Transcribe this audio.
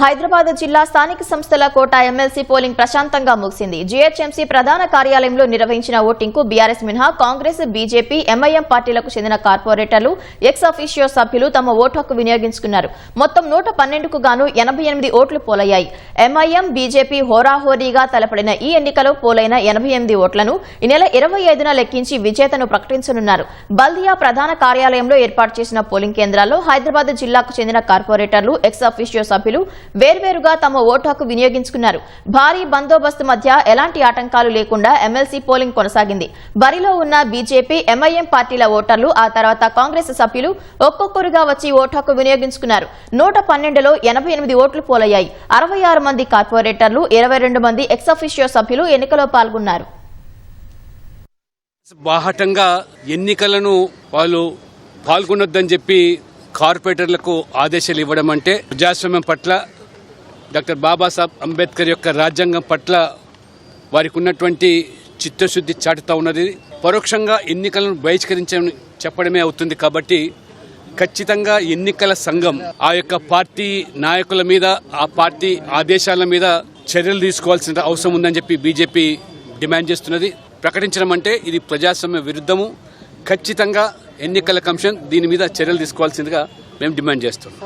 హైదరాబాద్ జిల్లా స్థానిక సంస్థల కోట ఎమ్మెల్సీ పోలింగ్ ప్రశాంతంగా ముగిసింది. జీహెచ్ఎంసీ ప్రధాన కార్యాలయంలో నిర్వహించిన ఓటింగ్కు బీఆర్ఎస్ మినహా కాంగ్రెస్ బీజేపీ ఎంఐఎం పార్టీలకు చెందిన కార్పొరేటర్లు ఎక్స్ అఫీషియో సభ్యులు తమ ఓటు హక్కు వినియోగించుకున్నారు. మొత్తం నూట పన్నెండుకు గాను ఎనభై ఎనిమిది ఓట్లు పోలయ్యాయి. ఎంఐఎం బీజేపీ హోరాహోరీగా తలపడిన ఈ ఎన్నికలో పోలైన ఎనభై ఎనిమిది ఓట్లను ఈ నెల ఇరవై ఐదున లెక్కించి విజేతను ప్రకటించనున్నారు. బల్దియా ప్రధాన కార్యాలయంలో ఏర్పాటు చేసిన పోలింగ్ కేంద్రాల్లో హైదరాబాద్ జిల్లాకు చెందిన కార్పొరేటర్లు ఎక్స్ అఫీషియో సభ్యులు వేర్వేరుగా తమ ఓటు హక్కు వినియోగించుకున్నారు. భారీ బందోబస్తు మధ్య ఎలాంటి ఆటంకాలు లేకుండా ఎమ్మెల్సీ పోలింగ్ కొనసాగింది. బరిలో ఉన్న బీజేపీ ఎంఐఎం పార్టీల ఓటర్లు ఆ తర్వాత కాంగ్రెస్ సభ్యులు ఒక్కొక్కరుగా వచ్చి ఓటు హక్కు వినియోగించుకున్నారు. నూట పన్నెండులో ఎనభై ఎనిమిది ఓట్లు పోలయ్యాయి. అరవై ఆరు మంది కార్పొరేటర్లు ఇరవై రెండు మంది ఎక్సఫిషియో సభ్యులు ఎన్నికలో పాల్గొన్నారు. బాహటంగా ఎన్నికలను వాళ్ళు పాల్గొనొద్దని చెప్పి కార్పొరేటర్లకు ఆదేశాలు ఇవ్వడం అంటే ప్రజాస్వామ్యం పట్ల డాక్టర్ బాబాసాహెబ్ అంబేద్కర్ యొక్క రాజ్యాంగం పట్ల వారికి ఉన్నటువంటి చిత్తశుద్ధి చాటుతా ఉన్నది. పరోక్షంగా ఎన్నికలను బహిష్కరించని చెప్పడమే అవుతుంది కాబట్టి ఖచ్చితంగా ఎన్నికల సంఘం ఆ యొక్క పార్టీ నాయకుల మీద ఆ పార్టీ ఆదేశాల మీద చర్యలు తీసుకోవాల్సిన అవసరం ఉందని చెప్పి బీజేపీ డిమాండ్ చేస్తున్నది. ప్రకటించడం అంటే ఇది ప్రజాస్వామ్య విరుద్ధము. ఖచ్చితంగా ఎన్నికల కమిషన్ దీని మీద చర్యలు తీసుకోవాల్సిందిగా మేము డిమాండ్ చేస్తున్నాం.